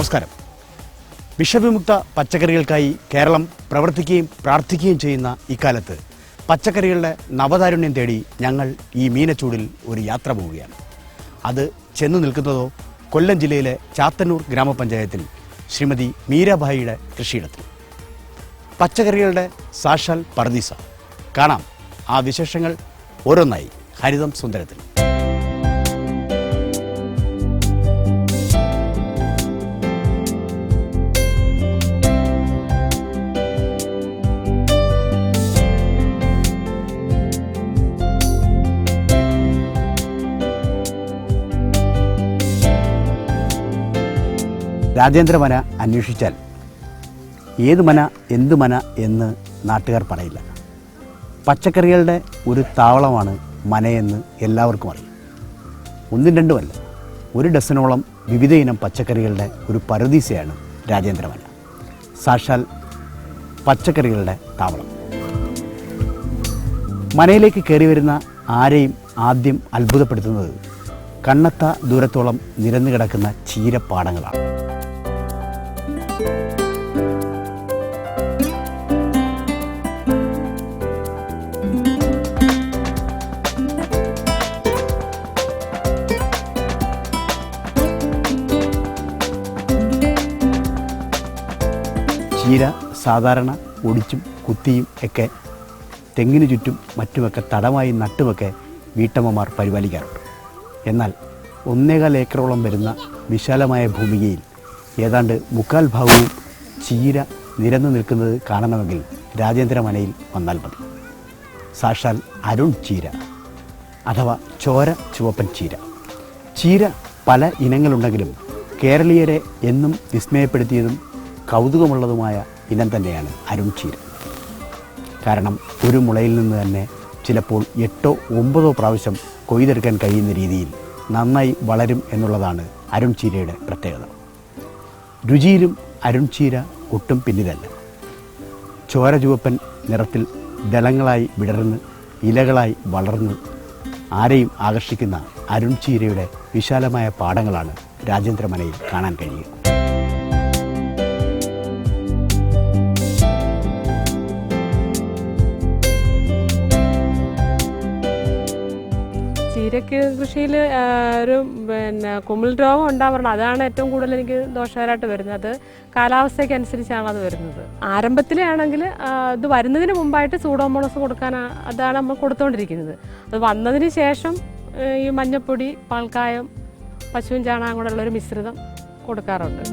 നമസ്കാരം. വിഷവിമുക്ത പച്ചക്കറികൾക്കായി കേരളം പ്രവർത്തിക്കുകയും പ്രാർത്ഥിക്കുകയും ചെയ്യുന്ന ഇക്കാലത്ത് പച്ചക്കറികളുടെ നവതാരുണ്യം തേടി ഞങ്ങൾ ഈ മീനച്ചൂടിൽ ഒരു യാത്ര പോവുകയാണ്. അത് ചെന്നു നിൽക്കുന്നതോ കൊല്ലം ജില്ലയിലെ ചാത്തന്നൂർ ഗ്രാമപഞ്ചായത്തിൽ ശ്രീമതി മീരാഭായിയുടെ കൃഷിയിടത്തിൽ. പച്ചക്കറികളുടെ സാക്ഷാൽ പർദീസ. കാണാം. ആ വിശേഷങ്ങൾ ഓരോന്നായി. ഹരിതം സുന്ദരത്തിൽ. രാജേന്ദ്ര മന അന്വേഷിച്ചാൽ ഏത് മന എന്ത് മന എന്ന് നാട്ടുകാർ പറയില്ല. പച്ചക്കറികളുടെ ഒരു താവളമാണ് മനയെന്ന് എല്ലാവർക്കും അറിയാം. ഒന്നും രണ്ടുമല്ല ഒരു ഡസനോളം വിവിധ ഇനം പച്ചക്കറികളുടെ ഒരു പരദീസയാണ് രാജേന്ദ്രമന സാക്ഷാൽ പച്ചക്കറികളുടെ താവളം. മനയിലേക്ക് കയറി വരുന്ന ആരെയും ആദ്യം അത്ഭുതപ്പെടുത്തുന്നത് കണ്ണത്ത ദൂരത്തോളം നിരന്നു കിടക്കുന്ന ചീരപ്പാടങ്ങളാണ്. ചീര സാധാരണ ഒടിച്ചും കുത്തിയും ഒക്കെ തെങ്ങിനു ചുറ്റും മറ്റുമൊക്കെ തടമായി നട്ടുമൊക്കെ വീട്ടമ്മമാർ പരിപാലിക്കാറുണ്ട്. എന്നാൽ ഒന്നേകാൽ ഏക്കറോളം വരുന്ന വിശാലമായ ഭൂമികയിൽ ഏതാണ്ട് മുക്കാൽ ഭാഗവും ചീര നിരന്നു നിൽക്കുന്നത് കാണണമെങ്കിൽ രാജേന്ദ്രമനയിൽ വന്നാൽ മതി. സാക്ഷാൽ അരുൺ ചീര അഥവാ ചോര ചുവപ്പൻ ചീര. ചീര പല ഇനങ്ങളുണ്ടെങ്കിലും കേരളീയരെ എന്നും വിസ്മയപ്പെടുത്തിയതും കൗതുകമുള്ളതുമായ ഇനം തന്നെയാണ് അരുൺ ചീര. കാരണം ഒരു മുളയിൽ നിന്ന് തന്നെ ചിലപ്പോൾ എട്ടോ ഒമ്പതോ പ്രാവശ്യം കൊയ്തെടുക്കാൻ കഴിയുന്ന രീതിയിൽ നന്നായി വളരും എന്നുള്ളതാണ് അരുൺ ചീരയുടെ പ്രത്യേകത. രുചിയിലും അരുൺ ചീര ഒട്ടും പിന്നിലല്ല. ചോര ചുവപ്പൻ നിറത്തിൽ ദളങ്ങളായി വിടർന്ന് ഇലകളായി വളർന്ന് ആരെയും ആകർഷിക്കുന്ന അരുൺ ചീരയുടെ വിശാലമായ പാടങ്ങളാണ് രാജേന്ദ്രമനയിൽ കാണാൻ കഴിയുക. ചീരക്ക് കൃഷിയിൽ ഒരു പിന്നെ കുമിൾ രോഗം ഉണ്ടാവണം അതാണ് ഏറ്റവും കൂടുതൽ എനിക്ക് ദോഷകരമായിട്ട് വരുന്നത്. അത് കാലാവസ്ഥയ്ക്ക് അനുസരിച്ചാണ് അത് വരുന്നത്. ആരംഭത്തിലാണെങ്കിൽ ഇത് വരുന്നതിന് മുമ്പായിട്ട് സൂഡോമോണസ് കൊടുക്കാൻ അതാണ് നമ്മൾ കൊടുത്തുകൊണ്ടിരിക്കുന്നത് അത് വന്നതിന് ശേഷം ഈ മഞ്ഞപ്പൊടി പാൽക്കായം പശുവും ചാണകം കൂടെയുള്ള ഒരു മിശ്രിതം കൊടുക്കാറുണ്ട്.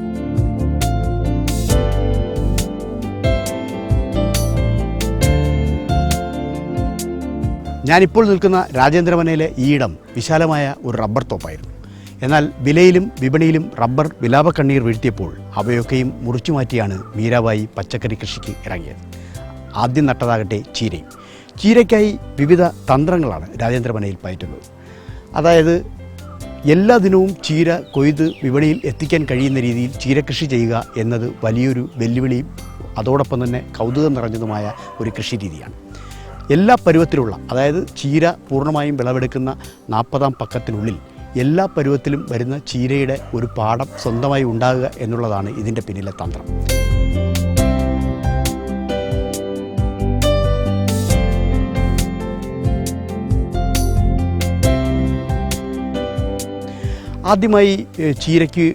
ഞാനിപ്പോൾ നിൽക്കുന്ന രാജേന്ദ്രവനയിലെ ഈ ഇടം വിശാലമായ ഒരു റബ്ബർ തോപ്പായിരുന്നു. എന്നാൽ വിലയിലും വിപണിയിലും റബ്ബർ വിലാപക്കണ്ണീർ വീഴ്ത്തിയപ്പോൾ അവയൊക്കെയും മുറിച്ചു മാറ്റിയാണ് മീരാബായി പച്ചക്കറി കൃഷിക്ക് ഇറങ്ങിയത്. ആദ്യം നട്ടതാകട്ടെ ചീരയും. ചീരയ്ക്കായി വിവിധ തന്ത്രങ്ങളാണ് രാജേന്ദ്രവനയിൽ പയറ്റുന്നത്. അതായത് എല്ലാ ദിനവും ചീര കൊയ്ത് വിപണിയിൽ എത്തിക്കാൻ കഴിയുന്ന രീതിയിൽ ചീരകൃഷി ചെയ്യുക എന്നത് വലിയൊരു വെല്ലുവിളിയും അതോടൊപ്പം തന്നെ കൗതുകം നിറഞ്ഞതുമായ ഒരു കൃഷി രീതിയാണ്. എല്ലാ പരുവത്തിലുള്ള അതായത് ചീര പൂർണമായും വിളവെടുക്കുന്ന നാൽപ്പതാം പക്കത്തിനുള്ളിൽ എല്ലാ പരുവത്തിലും വരുന്ന ചീരയുടെ ഒരു പാഠം സ്വന്തമായി ഉണ്ടാകുക എന്നുള്ളതാണ് ഇതിന്റെ പിന്നിലെ തന്ത്രം. ആദ്യമായി ചീരയ്ക്ക്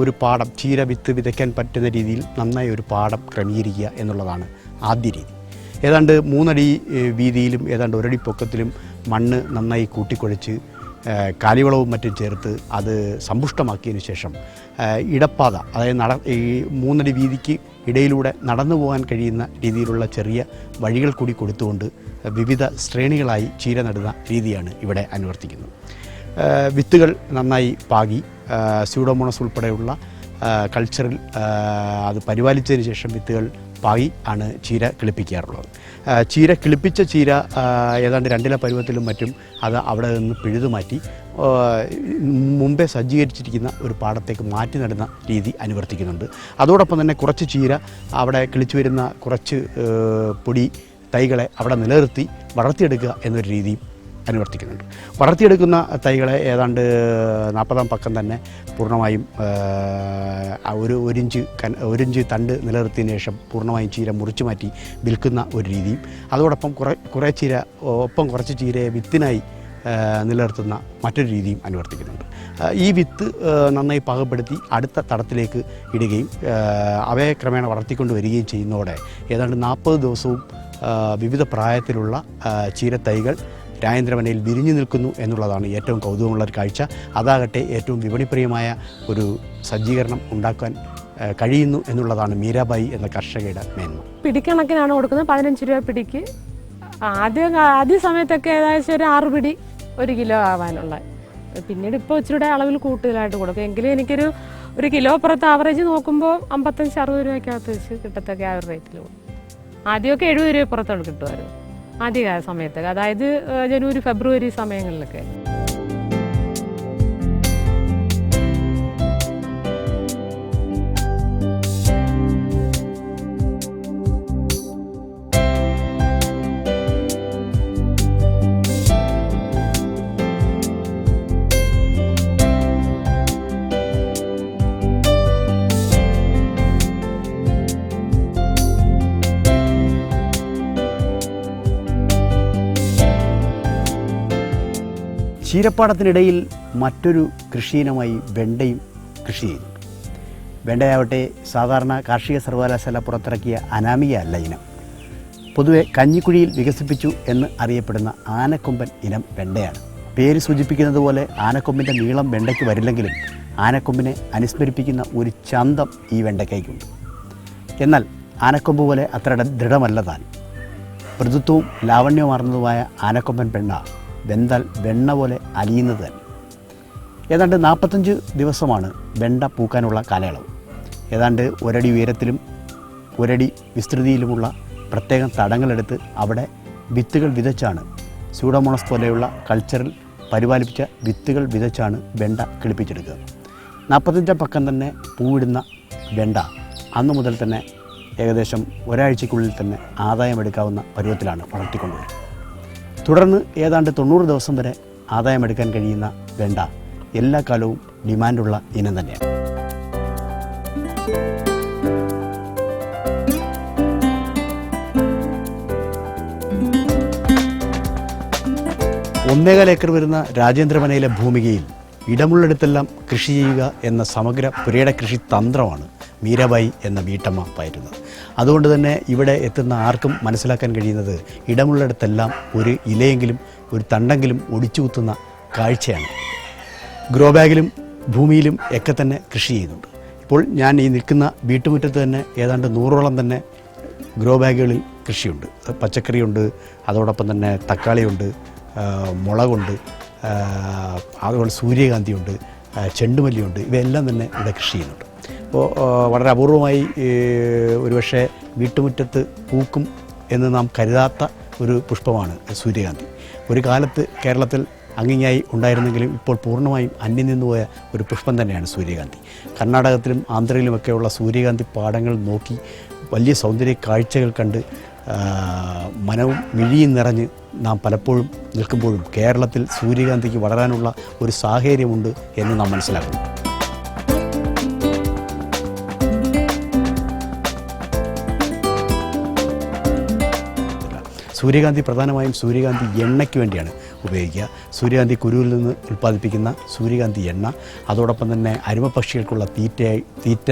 ഒരു പാടം ചീര വിത്ത് വിതയ്ക്കാൻ പറ്റുന്ന രീതിയിൽ നന്നായി ഒരു പാടം ക്രമീകരിക്കുക എന്നുള്ളതാണ് ആദ്യ രീതി. ഏതാണ്ട് മൂന്നടി വീതിയിലും ഏതാണ്ട് ഒരടി പൊക്കത്തിലും മണ്ണ് നന്നായി കൂട്ടിക്കുഴച്ച് കാലിവളവും മറ്റും ചേർത്ത് അത് സമ്പുഷ്ടമാക്കിയതിന് ശേഷം ഇടപ്പാത അതായത് നട ഈ മൂന്നടി വീതിക്ക് ഇടയിലൂടെ നടന്നു പോകാൻ കഴിയുന്ന രീതിയിലുള്ള ചെറിയ വഴികൾ കൂടി കൊടുത്തുകൊണ്ട് വിവിധ ശ്രേണികളായി ചീര നടുന്ന രീതിയാണ് ഇവിടെ അനുവർത്തിക്കുന്നത്. വിത്തുകൾ നന്നായി പാകി സ്യൂഡോമോണസ് ഉൾപ്പെടെയുള്ള കൾച്ചറിൽ അത് പരിപാലിച്ചതിന് ശേഷം വിത്തുകൾ പാകി ആണ് ചീര കിളിപ്പിക്കാറുള്ളത്. ചീര കിളിപ്പിച്ച ചീര ഏതാണ്ട് രണ്ടില പരുവത്തിലും മറ്റും അത് അവിടെ നിന്ന് പിഴുതു മാറ്റി മുമ്പേ സജ്ജീകരിച്ചിരിക്കുന്ന ഒരു പാടത്തേക്ക് മാറ്റി നടുന്ന രീതി അനുവർത്തിക്കുന്നുണ്ട്. അതോടൊപ്പം തന്നെ കുറച്ച് ചീര അവിടെ കിളിച്ചു വരുന്ന കുറച്ച് പൊടി തൈകളെ അവിടെ നിലനിർത്തി വളർത്തിയെടുക്കുക എന്നൊരു രീതിയും അനുവർത്തിക്കുന്നുണ്ട്. വളർത്തിയെടുക്കുന്ന തൈകളെ ഏതാണ്ട് നാൽപ്പതാം പക്കം തന്നെ പൂർണമായും ഒരു ഒരിഞ്ച് കൻ ഒരിഞ്ച് തണ്ട് നിലനിർത്തിയതിന് ശേഷം പൂർണമായും ചീര മുറിച്ചു മാറ്റി വിൽക്കുന്ന ഒരു രീതിയും അതോടൊപ്പം കുറേ കുറേ ചീര ഒപ്പം കുറച്ച് ചീരയെ വിത്തിനായി നിലനിർത്തുന്ന മറ്റൊരു രീതിയും അനുവർത്തിക്കുന്നുണ്ട്. ഈ വിത്ത് നന്നായി പാകപ്പെടുത്തി അടുത്ത തടത്തിലേക്ക് ഇടുകയും അവയെ ക്രമേണ വളർത്തിക്കൊണ്ട് വരികയും ചെയ്യുന്നതോടെ ഏതാണ്ട് നാൽപ്പത് ദിവസവും വിവിധ പ്രായത്തിലുള്ള ചീരത്തൈകൾ രാജേന്ദ്രവനയിൽ വിരിഞ്ഞു നിൽക്കുന്നു എന്നുള്ളതാണ് ഏറ്റവും കൗതുകമുള്ള ഒരു കാഴ്ച. അതാകട്ടെ ഏറ്റവും വിപണിപ്രിയമായ ഒരു സജ്ജീകരണം ഉണ്ടാക്കാൻ കഴിയുന്നു എന്നുള്ളതാണ് മീരാബായി എന്ന കർഷകയുടെ മേന്മ. പിടിക്കണക്കിനാണ് കൊടുക്കുന്നത്. പതിനഞ്ച് രൂപ പിടിക്ക്. ആദ്യം ആദ്യ സമയത്തൊക്കെ ഏകദേശം ഒരു ആറ് പിടി ഒരു കിലോ ആവാനുള്ള. പിന്നീട് ഇപ്പോൾ ഇച്ചിരിയുടെ അളവിൽ കൂടുതലായിട്ട് കൊടുക്കും. എങ്കിലും എനിക്കൊരു ഒരു കിലോ പുറത്ത് ആവറേജ് നോക്കുമ്പോൾ അമ്പത്തഞ്ച് അറുപത് രൂപയ്ക്കകത്ത് വെച്ച് കിട്ടത്തൊക്കെ ആ ഒരു റേറ്റിൽ ആദ്യമൊക്കെ എഴുപത് രൂപ പുറത്തോട്ട് കിട്ടുമായിരുന്നു. ആദ്യ സമയത്ത് അതായത് ജനുവരി ഫെബ്രുവരി സമയങ്ങളിലൊക്കെ. ചീരപ്പാടത്തിനിടയിൽ മറ്റൊരു കൃഷിയിനമായി വെണ്ടയും കൃഷി ചെയ്യുന്നു വെണ്ടയാവട്ടെ സാധാരണ കാർഷിക സർവകലാശാല പുറത്തിറക്കിയ അനാമിക അല്ല ഇനം. പൊതുവെ കഞ്ഞിക്കുഴിയിൽ വികസിപ്പിച്ചു എന്ന് അറിയപ്പെടുന്ന ആനക്കൊമ്പൻ ഇനം വെണ്ടയാണ്. പേര് സൂചിപ്പിക്കുന്നത് പോലെ ആനക്കൊമ്പിന്റെ നീളം വെണ്ടയ്ക്ക് വരില്ലെങ്കിലും ആനക്കൊമ്പിനെ അനുസ്മരിപ്പിക്കുന്ന ഒരു ചന്തം ഈ വെണ്ടയ്ക്കയ്ക്കുണ്ട് എന്നാൽ ആനക്കൊമ്പ് പോലെ അത്ര ദൃഢമല്ല താൻ. മൃദുത്വവും ലാവണ്യവുമാർന്നതുമായ ആനക്കൊമ്പൻ പെണ്ണ വെന്താൽ വെണ്ണ പോലെ അലിയുന്നത് തന്നെ. ഏതാണ്ട് നാൽപ്പത്തഞ്ച് ദിവസമാണ് വെണ്ട പൂക്കാനുള്ള കാലയളവ്. ഏതാണ്ട് ഒരടി ഉയരത്തിലും ഒരടി വിസ്തൃതിയിലുമുള്ള പ്രത്യേകം തടങ്ങളെടുത്ത് അവിടെ വിത്തുകൾ വിതച്ചാണ് സ്യൂഡോമോണസ് പോലെയുള്ള കൾച്ചറിൽ പരിപാലിപ്പിച്ച വിത്തുകൾ വിതച്ചാണ് വെണ്ട കിളിപ്പിച്ചെടുക്കുക. നാൽപ്പത്തഞ്ചാം പക്കം തന്നെ പൂവിടുന്ന വെണ്ട അന്നു മുതൽ തന്നെ ഏകദേശം ഒരാഴ്ചയ്ക്കുള്ളിൽ തന്നെ ആദായമെടുക്കാവുന്ന പരുവത്തിലാണ് വളർത്തിക്കൊണ്ടുവരുന്നത്. തുടർന്ന് ഏതാണ്ട് തൊണ്ണൂറ് ദിവസം വരെ ആദായമെടുക്കാൻ കഴിയുന്ന വെണ്ട എല്ലാ കാലവും ഡിമാൻഡുള്ള ഇനം തന്നെയാണ്. ഒന്നേകാൽ ഏക്കർ വരുന്ന രാജേന്ദ്രമനയിലെ ഭൂമികയിൽ ഇടമുള്ളിടത്തെല്ലാം കൃഷി ചെയ്യുക എന്ന സമഗ്ര പുരയിട കൃഷി തന്ത്രമാണ് മീരാബായി എന്ന വീട്ടമ്മ പയറ്റുന്നത്. അതുകൊണ്ട് തന്നെ ഇവിടെ എത്തുന്ന ആർക്കും മനസ്സിലാക്കാൻ കഴിയുന്നത് ഇടമുള്ളിടത്തെല്ലാം ഒരു ഇലയെങ്കിലും ഒരു തണ്ടെങ്കിലും ഒടിച്ചു കുത്തുന്ന കാഴ്ചയാണ്. ഗ്രോ ബാഗിലും ഭൂമിയിലും ഒക്കെ തന്നെ കൃഷി ചെയ്യുന്നുണ്ട്. ഇപ്പോൾ ഞാൻ ഈ നിൽക്കുന്ന വീട്ടുമുറ്റത്ത് തന്നെ ഏതാണ്ട് നൂറോളം തന്നെ ഗ്രോ ബാഗുകളിൽ കൃഷിയുണ്ട്. പച്ചക്കറിയുണ്ട് അതോടൊപ്പം തന്നെ തക്കാളിയുണ്ട് മുളകുണ്ട് അതുപോലെ സൂര്യകാന്തിയുണ്ട് ചെണ്ടുമല്ലിയുണ്ട് ഇവയെല്ലാം തന്നെ ഇവിടെ കൃഷി ചെയ്യുന്നുണ്ട്. അപ്പോൾ വളരെ അപൂർവമായി ഒരുപക്ഷെ വീട്ടുമുറ്റത്ത് പൂക്കും എന്ന് നാം കരുതാത്ത ഒരു പുഷ്പമാണ് സൂര്യകാന്തി. ഒരു കാലത്ത് കേരളത്തിൽ അങ്ങിങ്ങായി ഉണ്ടായിരുന്നെങ്കിലും ഇപ്പോൾ പൂർണമായും അന്യം നിന്നുപോയ ഒരു പുഷ്പം തന്നെയാണ് സൂര്യകാന്തി. കർണാടകത്തിലും ആന്ധ്രയിലുമൊക്കെയുള്ള സൂര്യകാന്തി പാടങ്ങൾ നോക്കി വലിയ സൗന്ദര്യ കാഴ്ചകൾ കണ്ട് മനവും മിഴിയും നിറഞ്ഞ് നാം പലപ്പോഴും നിൽക്കുമ്പോഴും കേരളത്തിൽ സൂര്യകാന്തിക്ക് വളരാനുള്ള ഒരു സാഹചര്യമുണ്ട് എന്ന് നാം മനസ്സിലാക്കുന്നു. സൂര്യകാന്തി പ്രധാനമായും സൂര്യകാന്തി എണ്ണയ്ക്ക് വേണ്ടിയാണ് ഉപയോഗിക്കുക. സൂര്യകാന്തി കുരുവിൽ നിന്ന് ഉൽപ്പാദിപ്പിക്കുന്ന സൂര്യകാന്തി എണ്ണ അതോടൊപ്പം തന്നെ അരുമപക്ഷികൾക്കുള്ള തീറ്റയായി തീറ്റ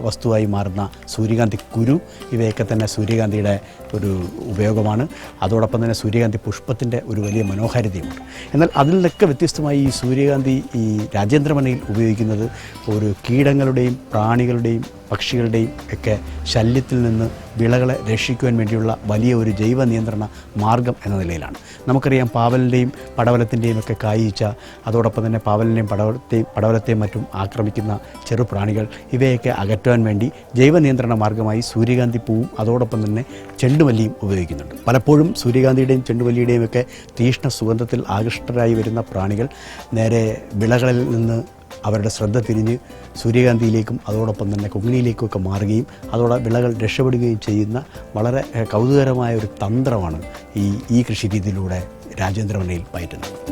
വസ്തുവായി മാറുന്ന സൂര്യകാന്തി കുരു ഇവയൊക്കെ തന്നെ സൂര്യകാന്തിയുടെ ഒരു ഉപയോഗമാണ്. അതോടൊപ്പം തന്നെ സൂര്യകാന്തി പുഷ്പത്തിന്റെ ഒരു വലിയ മനോഹാരിതയുണ്ട് എന്നാൽ അതിൽ നിന്നൊക്കെ വ്യത്യസ്തമായി ഈ സൂര്യകാന്തി ഈ രാജേന്ദ്രമണിയിൽ ഉപയോഗിക്കുന്നത് ഒരു കീടങ്ങളുടെയും പ്രാണികളുടെയും പക്ഷികളുടെയും ഒക്കെ ശല്യത്തിൽ നിന്ന് വിളകളെ രക്ഷിക്കുവാൻ വേണ്ടിയുള്ള വലിയ ഒരു ജൈവ നിയന്ത്രണ മാർഗം എന്ന നിലയിലാണ്. നമുക്കറിയാം പാവലിന്റെയും പടവലത്തിന്റെയും ഒക്കെ കായീച്ച അതോടൊപ്പം തന്നെ പാവലിന്റെയും പടവലത്തെയും പടവലത്തെയും മറ്റും ആക്രമിക്കുന്ന ചെറുപ്രാണികൾ ഇവയൊക്കെ അകറ്റുവാൻ വേണ്ടി ജൈവ നിയന്ത്രണ മാർഗമായി സൂര്യകാന്തി പൂവും അതോടൊപ്പം തന്നെ ചെണ്ടുമല്ലിയും ഉപയോഗിക്കുന്നുണ്ട്. പലപ്പോഴും സൂര്യകാന്തിയുടെയും ചെണ്ടുമല്ലിയുടെയും ഒക്കെ തീഷ്ണ സുഗന്ധത്തിൽ ആകൃഷ്ടരായി വരുന്ന പ്രാണികൾ നേരെ വിളകളിൽ നിന്ന് അവരുടെ ശ്രദ്ധ തിരിഞ്ഞ് സൂര്യകാന്തിയിലേക്കും അതോടൊപ്പം തന്നെ കുങ്ങിണിയിലേക്കും ഒക്കെ മാറുകയും അതോടെ വിളകൾ രക്ഷപ്പെടുകയും ചെയ്യുന്ന വളരെ കൗതുകരമായ ഒരു തന്ത്രമാണ് ഈ ഈ കൃഷി രീതിയിലൂടെ രാജേന്ദ്രമനയിൽ പയറ്റുന്നത്.